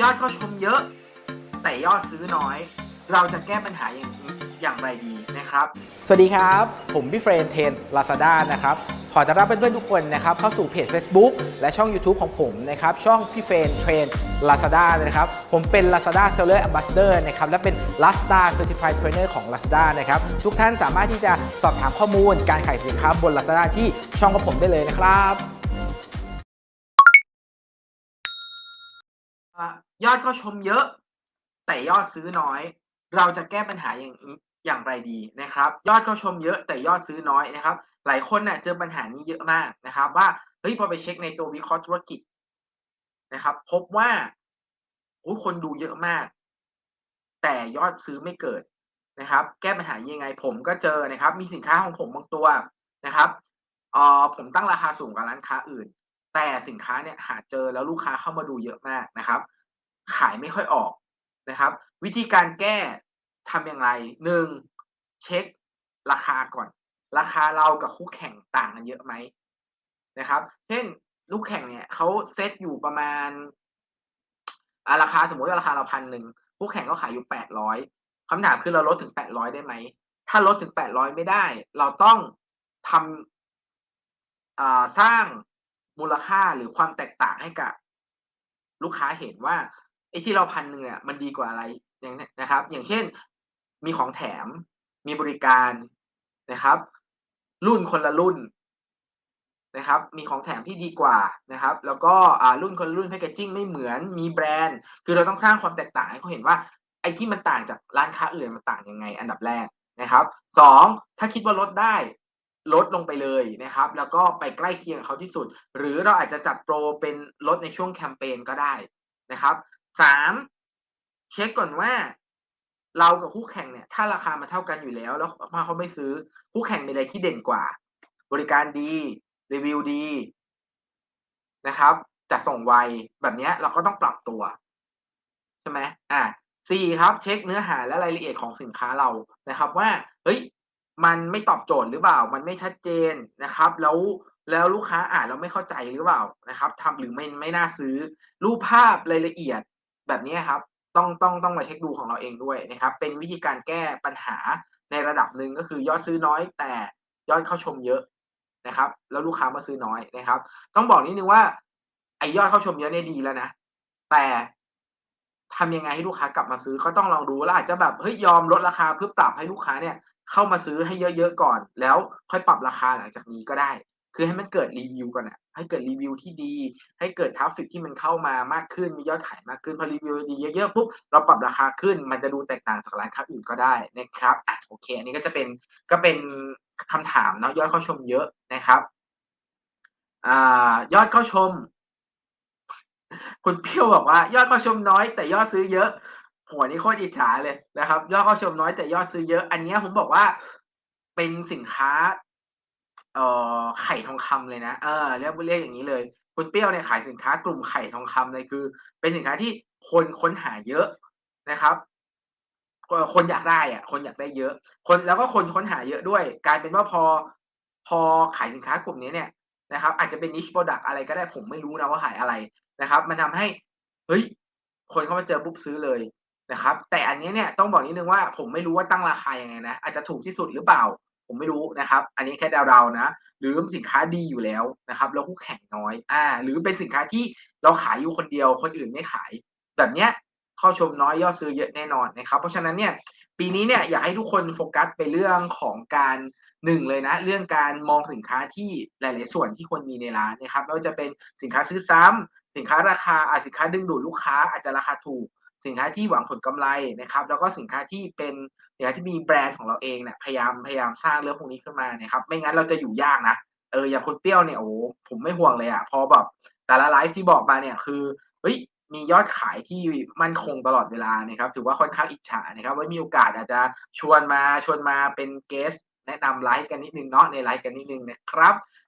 ยอดเข้าชมเยอะ แต่ยอดซื้อน้อย เราจะแก้ปัญหาอย่างอย่างไรดีนะครับ สวัสดีครับ ผมพี่เฟรนเทนลาซาด้านะครับ ขอต้อนรับเพื่อนๆทุกคนนะครับ เข้าสู่เพจ Facebook และช่อง YouTube ของผมนะครับ ช่องพี่เฟรนเทรนลาซาด้านะครับ ผมเป็น Lazada Seller Ambassador นะครับ และเป็น Lazada Certified Trainer ของ Lazada นะครับ ทุกท่านสามารถที่จะสอบถามข้อมูลการขายสินค้าบน Lazada ที่ช่องของผมได้เลยนะครับ ยอดเข้าชมเยอะ แต่ยอดซื้อน้อย เราจะแก้ปัญหาอย่างอย่างไรดีนะครับ ยอดเข้าชมเยอะแต่ยอดซื้อน้อยนะครับ หลายคนเน่ะเจอปัญหานี้เยอะมากนะครับ ว่าเฮ้ยพอไปเช็คในตัววิเคราะห์ธุรกิจนะครับ พบว่าโอ้คนดูเยอะมาก แต่ยอดซื้อไม่เกิดนะครับ แก้ปัญหายังไงผมก็เจอนะครับ มีสินค้าของผมบางตัวนะครับเอ่อผมตั้งราคาสูงกว่าร้านค้าอื่น แต่สินค้าเนี่ยหาเจอแล้วลูกค้าเข้ามาดูเยอะมากนะครับ ขายไม่ค่อยออกนะครับ วิธีการแก้ทำอย่างไรหนึ่งเช็คราคาก่อน ราคาเรากับคู่แข่งต่างกันเยอะไหมนะครับ เช่นลูกแข่งเนี่ยเขาเซตอยู่ประมาณอาราคาสมมติว่าราคาเราพันหนึ่งคู่แข่งเขาขายอยู่แปดร้อยคำถามคือเราลดถึงแปดร้อยได้ไหม ถ้าลดถึงแปดร้อยไม่ได้ เราต้องทำสร้าง มูลค่าหรือความแตกต่างให้กับ ลูกค้าเห็นว่าไอ้ที่เราพันหนึ่งเนี่ยมันดีกว่าอะไรอย่างนี้นะครับ อย่างเช่นมีของแถมมีบริการนะครับ รุ่นคนละรุ่นนะครับ มีของแถมที่ดีกว่านะครับ แล้วก็อ่ารุ่นคนละรุ่นแพคเกจจิ้งไม่เหมือนมีแบรนด์ คือเราต้องสร้างความแตกต่างให้เขาเห็นว่า ไอ้ที่มันต่างจากร้านค้าอื่นมันต่างยังไง อันดับแรกนะครับสองถ้าคิดว่าลดได้ ลดลงไปเลยนะครับ แล้วก็ไปใกล้เคียงเขาที่สุด หรือเราอาจจะจัดโปรเป็นลดในช่วงแคมเปญก็ได้นะครับสามเช็คก่อนว่า เรากับคู่แข่งเนี่ย ถ้าราคามันเท่ากันอยู่แล้ว แล้วมาเขาไม่ซื้อคู่แข่งมีอะไรที่เด่นกว่า บริการดี รีวิวดีนะครับจัดส่งไวแบบนี้เราก็ต้องปรับตัวใช่ไหมอ่าสี่ครับ เช็คเนื้อหาและรายละเอียดของสินค้าเรานะครับ ว่า เฮ้ย มันไม่ตอบโจทย์หรือเปล่า มันไม่ชัดเจนนะครับ แล้วแล้วลูกค้าอ่านแล้วไม่เข้าใจหรือเปล่านะครับทำหรือไม่ไม่น่าซื้อรูปภาพรายละเอียดแบบนี้ครับ ต้องต้องต้องมาเช็คดูของเราเองด้วยนะครับ เป็นวิธีการแก้ปัญหาในระดับหนึ่งก็คือยอดซื้อน้อยแต่ยอดเข้าชมเยอะนะครับ แล้วลูกค้ามาซื้อน้อยนะครับ ต้องบอกนิดนึงว่าไอยอดเข้าชมเยอะเนี่ยดีแล้วนะแต่ทำยังไงให้ลูกค้ากลับมาซื้อก็ต้องลองดูแล้วอาจจะแบบเฮ้ยยอมลดราคาเพื่อปรับให้ลูกค้าเนี่ย เข้ามาซื้อให้เยอะๆก่อน แล้วค่อยปรับราคาหลังจากนี้ก็ได้ คือให้มันเกิดรีวิวก่อนอะให้เกิดรีวิวที่ดี ให้เกิดทราฟฟิกที่มันเข้ามามากขึ้นมียอดขายมากขึ้นพอรีวิวดีเยอะๆปุ๊บเราปรับราคาขึ้น มันจะดูแตกต่างจากร้านค้าอื่นก็ได้นะครับอะโอเคอันนี้ก็จะเป็นก็เป็นคำถามเนาะยอดเข้าชมเยอะนะครับอ่ายอดเข้าชม คุณเพียวบอกว่า ยอดเข้าชมน้อย แต่ยอดซื้อเยอะ หัวนี้โคตรอิจฉาเลยนะครับ ยอดเข้าชมน้อยแต่ยอดซื้อเยอะ อันนี้ผมบอกว่าเป็นสินค้าเอ่อไข่ทองคำเลยนะเออเรียกเรียกอย่างนี้เลยคุณเปรี้ยวเนี่ยขายสินค้ากลุ่มไข่ทองคำเลยคือ เป็นสินค้าที่คนค้นหาเยอะนะครับคนอยากได้อะคนอยากได้เยอะ คนแล้วก็คนค้นหาเยอะด้วย กลายเป็นว่าพอพอขายสินค้ากลุ่มนี้เนี่ยนะครับ อาจจะเป็น niche product อะไรก็ได้ผมไม่รู้นะว่าขายอะไรนะครับ มันทำให้ เฮ้ย คนเข้ามาเจอปุ๊บซื้อเลย นะครับ แต่อันนี้เนี่ยต้องบอกนิดนึงว่าผมไม่รู้ว่าตั้งราคายังไงนะอาจจะถูกที่สุดหรือเปล่า ผมไม่รู้นะครับ อันนี้แค่เดาๆนะ หรือสินค้าดีอยู่แล้วนะครับแล้วคู่แข่งน้อยอ่าหรือเป็นสินค้าที่เราขายอยู่คนเดียวคนอื่นไม่ขาย แบบเนี้ยเข้าชมน้อยยอดซื้อเยอะแน่นอนนะครับ เพราะฉะนั้นเนี่ยปีนี้เนี่ยอยากให้ทุกคนโฟกัสไปเรื่องของการหนึ่งเลยนะ เรื่องการมองสินค้าที่หลาย ๆ ส่วนที่ควรมีในร้านนะครับไม่ว่าจะเป็นสินค้าซื้อซ้ำสินค้าราคาอาจสินค้าดึงดูดลูกค้าอาจจะราคาถูก สินค้าที่หวังผลกำไรนะครับ แล้วก็สินค้าที่เป็นสินค้าที่มีแบรนด์ของเราเองเนี่ยพยายามพยายามสร้างเรื่องพวกนี้ขึ้นมานะครับ ไม่งั้นเราจะอยู่ยากนะเอออย่างคุณเปรี้ยวเนี่ยโอ้ผมไม่ห่วงเลยอะพอแบบแต่ละไลฟ์ที่บอกมาเนี่ยคือเฮ้ยมียอดขายที่มั่นคงตลอดเวลานะครับ ถือว่าค่อนข้างอิจฉานะครับไว้มีโอกาสอาจจะชวนมาชวนมาเป็นเกสแนะนำไลฟ์กันนิดนึงเนาะในไลฟ์กันนิดนึงนะครับ